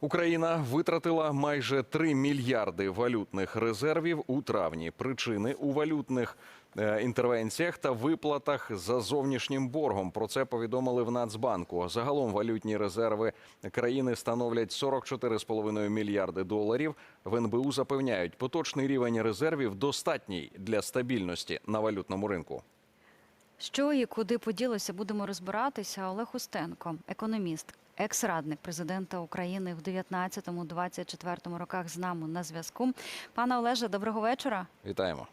Україна витратила майже 3 мільярди валютних резервів у травні. Причини у валютних е, інтервенціях та виплатах за зовнішнім боргом. Про це повідомили в Нацбанку. Загалом валютні резерви країни становлять 44,5 мільярди доларів. В НБУ запевняють, поточний рівень резервів достатній для стабільності на валютному ринку. Що і куди поділося, будемо розбиратися. Олег Устенко, економіст, екс-радник президента України в 19-24 роках з нами на зв'язку. Пане Олеже, доброго вечора. Вітаємо.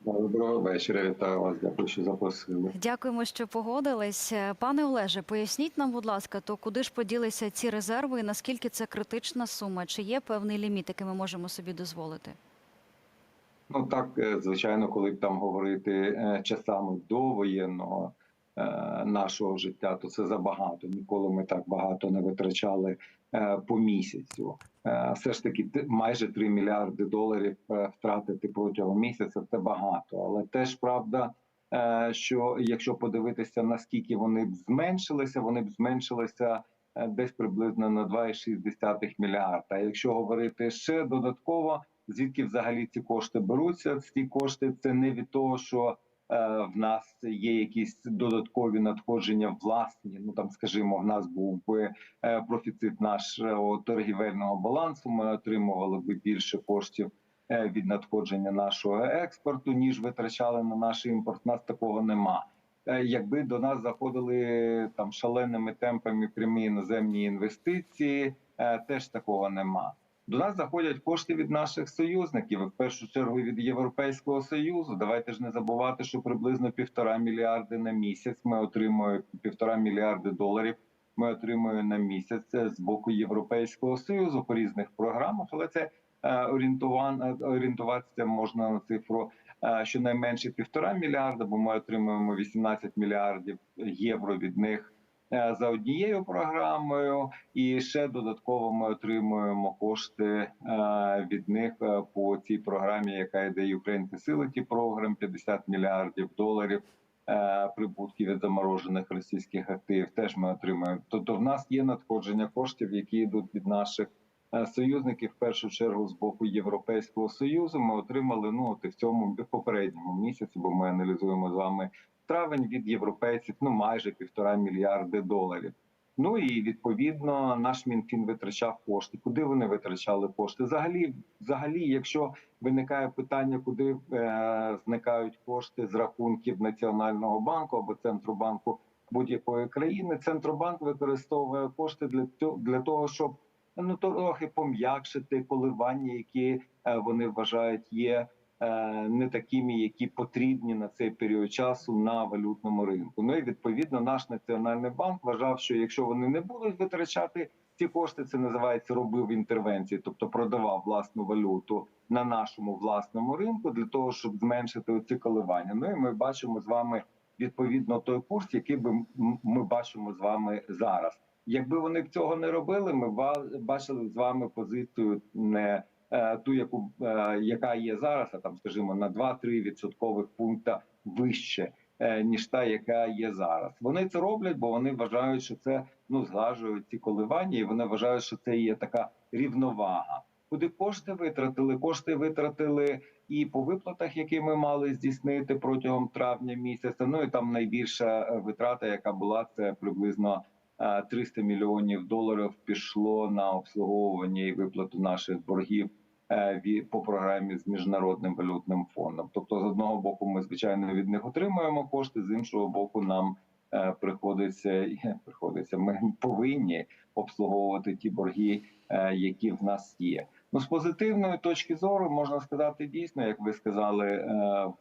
Доброго вечора, вітаю вас. Дякую, що запросили. Дякуємо, що погодились. Пане Олеже, поясніть нам, будь ласка, то куди ж поділися ці резерви і наскільки це критична сума? Чи є певний ліміт, який ми можемо собі дозволити? Ну так, е, звичайно, коли б там говорити е, часами до воєнного нашого життя, то це забагато. Ніколи ми так багато не витрачали е, по місяцю. Е, Все ж таки, майже 3 мільярди доларів е, втратити протягом місяця це багато. Але теж правда, е, що якщо подивитися, наскільки вони б зменшилися, вони б зменшилися е, десь приблизно на 2,6 мільярда. Якщо говорити ще додатково, звідки взагалі ці кошти беруться? Ці кошти це не від того, що е, в нас є якісь додаткові надходження власні. Ну там, скажімо, в нас був би е, профіцит нашого торгівельного балансу. Ми отримували би більше коштів. е, Від надходження нашого експорту, ніж витрачали на наш імпорт, У нас такого нема. Е, Якби до нас заходили там шаленими темпами прямі іноземні інвестиції, е, теж такого нема. До нас заходять кошти від наших союзників, в першу чергу від Європейського союзу. Давайте ж не забувати, що приблизно півтора мільярди на місяць ми отримуємо півтора мільярди доларів. Ми отримуємо на місяць з боку Європейського союзу по різних програмах, але це е, орієнтуван е, орієнтуватися можна на цифру е, щонайменше півтора мільярда, бо ми отримуємо 18 мільярдів євро від них е, за однією програмою, і ще додатково ми отримуємо кошти е, від них е, по цій програмі, яка йде Ukraine Facility Program, 50 мільярдів доларів. е, Прибутків від заморожених російських активів теж ми отримуємо. Тобто, в нас є надходження коштів, які йдуть від наших е, союзників. В першу чергу з боку Європейського союзу. Ми отримали ну от і в цьому попередньому місяці, бо ми аналізуємо з вами травень від європейців ну майже півтора мільярди доларів. Ну і відповідно наш мінфін витрачав кошти. Куди вони витрачали кошти? Взагалі, взагалі, якщо виникає питання, куди е, зникають кошти з рахунків Національного банку або центробанку будь-якої країни, центробанк використовує кошти для цього для того, щоб ну трохи пом'якшити коливання, які е, вони вважають є не такими, які потрібні на цей період часу на валютному ринку. Ну і відповідно наш національний банк вважав, що якщо вони не будуть витрачати ці кошти, це називається робив інтервенції, тобто продавав власну валюту на нашому власному ринку для того, щоб зменшити оці коливання. Ну і ми бачимо з вами відповідно той курс, який би ми бачимо з вами зараз. Якби вони б цього не робили, ми бачили з вами позицію не е, ту, яку е, яка є зараз, а там, скажімо, на 2-3 відсоткових пункта вище. е, Ніж та, яка є зараз, вони це роблять, бо вони вважають, що це ну зглажують ці коливання, і вони вважають, що це є така рівновага. Куди кошти витратили? Кошти витратили і по виплатах, які ми мали здійснити протягом травня місяця. Ну і там найбільша е, витрата, яка була, це приблизно е, 300 мільйонів доларів пішло на обслуговування і виплату наших боргів е, по програмі з міжнародним валютним фондом. Тобто, з одного боку, ми звичайно від них отримуємо кошти, з іншого боку, нам е, приходиться приходиться. Ми повинні обслуговувати ті борги, е, які в нас є. Ну, з позитивної точки зору можна сказати дійсно, як ви сказали е,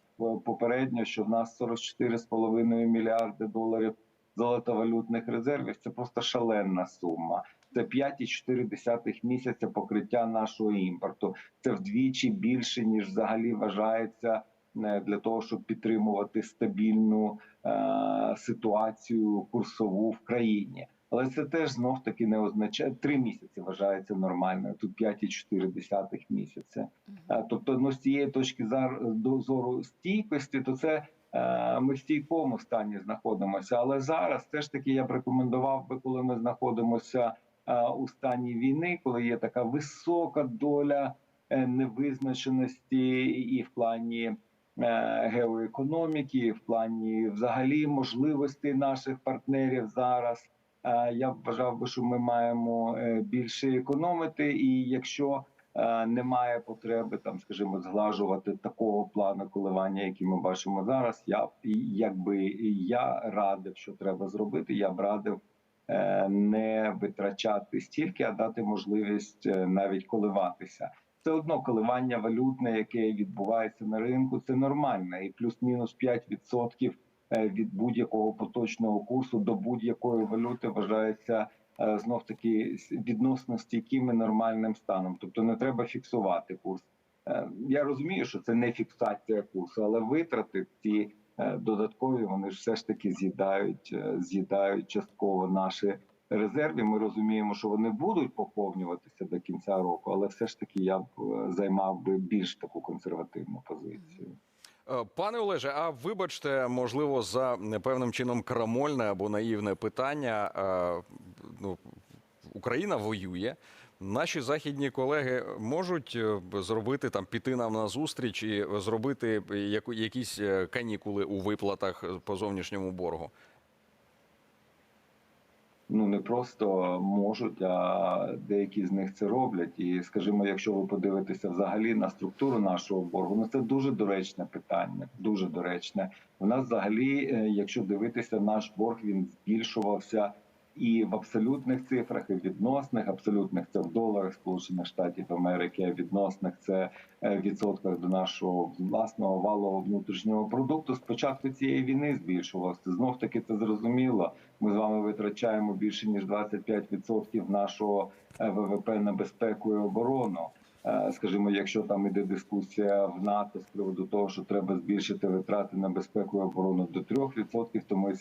попередньо, що в нас 44,5 мільярди доларів золотовалютних резервів. Це просто шаленна сума. Це 5,4 місяця покриття нашого імпорту. Це вдвічі більше ніж взагалі вважається е, для того, щоб підтримувати стабільну е, ситуацію курсову в країні. Але це теж знов таки не означає три місяці вважається нормальною. Тут 5,4 місяця. Е, Тобто, ну з цієї точки зору стійкості, то це ми в стійкому стані знаходимося. Але зараз все ж таки я б рекомендував би, коли ми знаходимося е, у стані війни, коли є така висока доля е, невизначеності і в плані е, геоекономіки, і в плані взагалі можливостей наших партнерів зараз. Е, Я вважав би, що ми маємо е, більше економити, і якщо е, немає потреби там, скажімо, зглажувати такого плану коливання, який ми бачимо зараз. Я якби я радив, що треба зробити, я б радив е, не витрачати стільки, а дати можливість е, навіть коливатися. Все одно коливання валютне, яке відбувається на ринку, це нормальне, і плюс-мінус 5% е, від будь-якого поточного курсу до будь-якої валюти вважається знов таки відносно стійким і нормальним станом. Тобто не треба фіксувати курс. Е, Я розумію, що це не фіксація курсу, але витрати ці е, додаткові вони ж все ж таки з'їдають, е, з'їдають частково наші резерви. Ми розуміємо, що вони будуть поповнюватися до кінця року, але все ж таки я б е, займав би більш таку консервативну позицію. Е, Пане Олеже, а вибачте, можливо, за певним чином крамольне або наївне питання. Е, Ну, Україна воює. Наші західні колеги можуть е, зробити там піти нам на зустріч і зробити якісь е, канікули у виплатах по зовнішньому боргу. ну не просто можуть, а деякі з них це роблять. І скажімо, якщо ви подивитеся взагалі на структуру нашого боргу, ну це дуже доречне питання. Дуже доречне. У нас взагалі, е, якщо дивитися, наш борг він збільшувався. І в абсолютних цифрах, і відносних, абсолютних це в доларах Сполучених Штатів Америки, відносних це е, відсотках до нашого власного валового внутрішнього продукту. З початку цієї війни збільшувався. Знов таки це зрозуміло. Ми з вами витрачаємо більше ніж 25% нашого е, ВВП на безпеку і оборону. Е, Скажімо, якщо там іде дискусія в НАТО з приводу того, що треба збільшити витрати на безпеку і оборону до 3%, то ми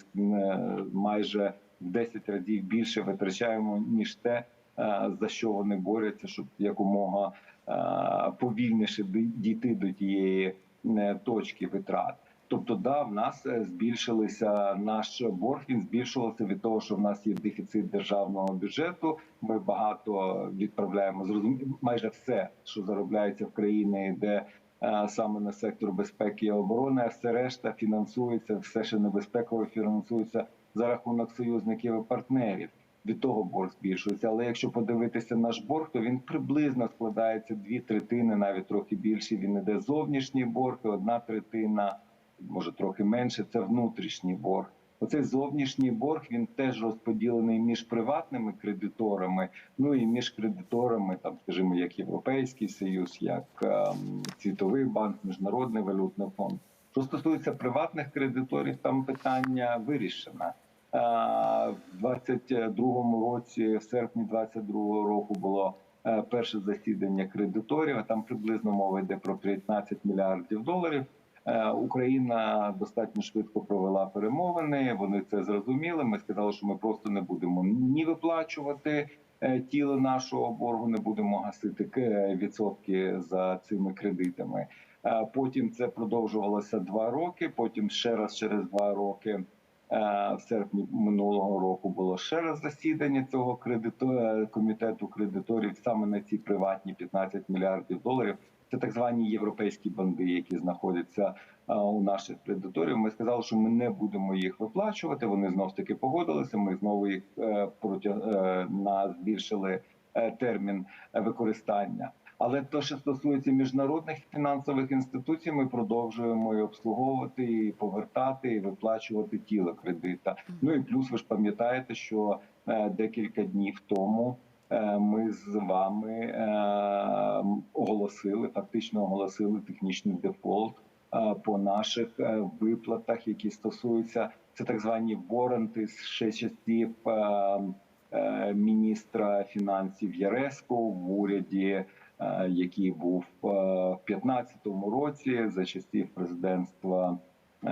майже 10 разів більше витрачаємо ніж те, е, за що вони борються, щоб якомога е, повільніше дійти до тієї е, точки витрат. Тобто, да, в нас збільшилися наш борг. Він збільшувався від того, що в нас є дефіцит державного бюджету. Ми багато відправляємо зрозуміло, майже все, що заробляється в країні, йде е, саме на сектор безпеки і оборони. А все решта фінансується, все ще небезпеково фінансується за рахунок союзників і партнерів. Від того борг збільшується. Але якщо подивитися наш борг, то він приблизно складається дві третини, навіть трохи більше. Він іде зовнішній борг, і одна третина, може трохи менше, це внутрішній борг. Оцей зовнішній борг він теж розподілений між приватними кредиторами, ну і між кредиторами, там, скажімо, як Європейський Союз, як ем, Світовий банк, Міжнародний валютний фонд. Що стосується приватних кредиторів, там питання вирішено. В 22-му році, в серпні 22-го року, було е, перше засідання кредиторів. Там приблизно мова йде про 15 мільярдів доларів. Е, Україна достатньо швидко провела перемовини. Вони це зрозуміли. Ми сказали, що ми просто не будемо ні виплачувати е, тіло нашого боргу, не будемо гасити відсотки за цими кредитами. Потім це продовжувалося два роки. Потім ще раз через два роки, в серпні минулого року, було ще раз засідання цього кредиту е, комітету кредиторів саме на ці приватні 15 мільярдів доларів. Це так звані європейські банди, які знаходяться е, у наших кредиторів. Ми сказали, що ми не будемо їх виплачувати. Вони знов таки погодилися. Ми знову їх е, протяг е, на збільшили е, термін е, використання. Але то, що стосується міжнародних фінансових інституцій, ми продовжуємо і обслуговувати, і повертати, і виплачувати тіло кредита. Ну і плюс ви ж пам'ятаєте, що е, декілька днів тому е, ми з вами е, оголосили, фактично оголосили технічний дефолт по наших виплатах, які стосуються це так звані воранти з ще часів. е, е, Міністра фінансів Яресько в уряді, який був е, в 2015 році за часів президентства е,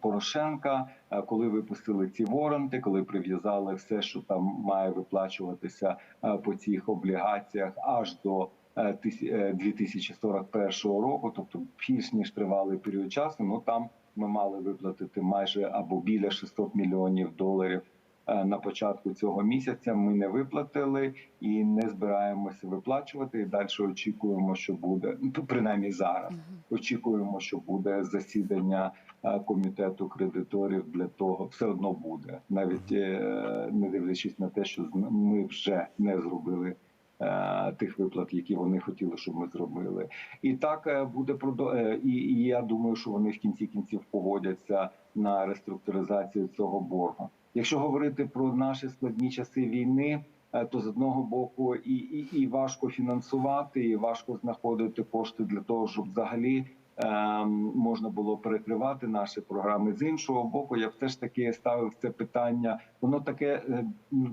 Порошенка, е, коли випустили ці воронти, коли прив'язали все, що там має виплачуватися е, по цих облігаціях, аж до е, тисі- е, 2041 року, тобто більш ніж тривалий період часу. Ну там ми мали виплатити майже або біля 600 мільйонів доларів е, на початку цього місяця. Ми не виплатили і не збираємося виплачувати. І далі очікуємо, що буде ну, принаймні зараз. Очікуємо, що буде засідання е, комітету кредиторів для того, все одно буде, навіть е, не дивлячись на те, що ми вже не зробили. е, Тих виплат, які вони хотіли, щоб ми зробили, і так е, буде е, і, і я думаю, що вони в кінці кінців погодяться на реструктуризацію цього боргу. Якщо говорити про наші складні часи війни, е, то з одного боку і, і, і важко фінансувати, і важко знаходити кошти для того, щоб взагалі можна було перекривати наші програми. З іншого боку, я все ж таки ставив це питання. Воно таке е,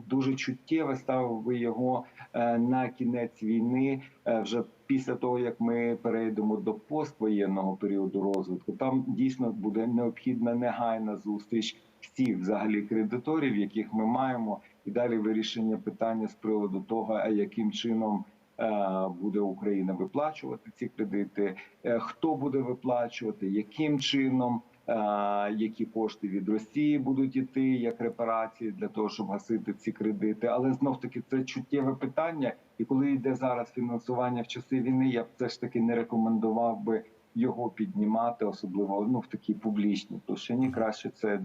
дуже чуттєве. Ставив би його е, на кінець війни, е, вже після того як ми перейдемо до поствоєнного періоду розвитку. Там дійсно буде необхідна негайна зустріч всіх взагалі кредиторів, яких ми маємо, і далі вирішення питання з приводу того, яким чином. Е, Буде Україна виплачувати ці кредити, е, хто буде виплачувати, яким чином, е, які кошти від Росії будуть іти як репарації для того, щоб гасити ці кредити. Але знов таки це чуттєве питання. І коли йде зараз фінансування в часи війни, я б все ж таки не рекомендував би його піднімати, особливо ну в такій публічній площині. Краще це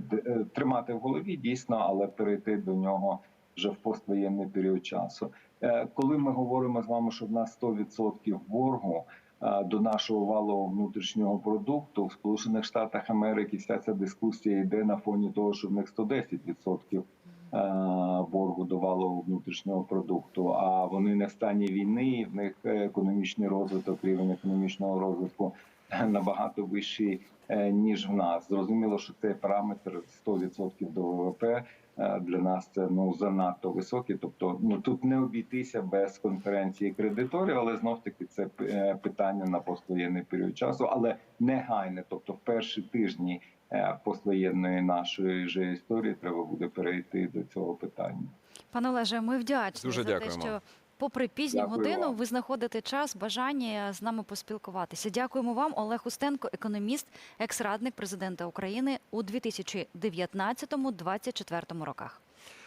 тримати в голові дійсно, але перейти до нього вже в поствоєнний період часу. Е, Коли ми говоримо з вами, що в нас 100% боргу е, до нашого валового внутрішнього продукту в Сполучених Штатах Америки, вся ця дискусія йде на фоні того, що в них 110% е, боргу до валового внутрішнього продукту. А вони не в стані війни, в них економічний розвиток, рівень економічного розвитку набагато вищий ніж в нас. Зрозуміло, що цей параметр 100% до ВВП для нас це ну занадто високі. Тобто, ну тут не обійтися без конференції кредиторів, але знов таки це е, питання на поствоєнний період часу, але негайне, тобто в перші тижні е, поствоєнної нашої же історії треба буде перейти до цього питання. Пане Олеже, ми вдячні Дуже за те, дякуємо. що попри пізню Дякую годину вам. ви знаходите час, бажання з нами поспілкуватися. Дякуємо вам, Олег Устенко, економіст, екс-радник президента України у 2019-2024 роках.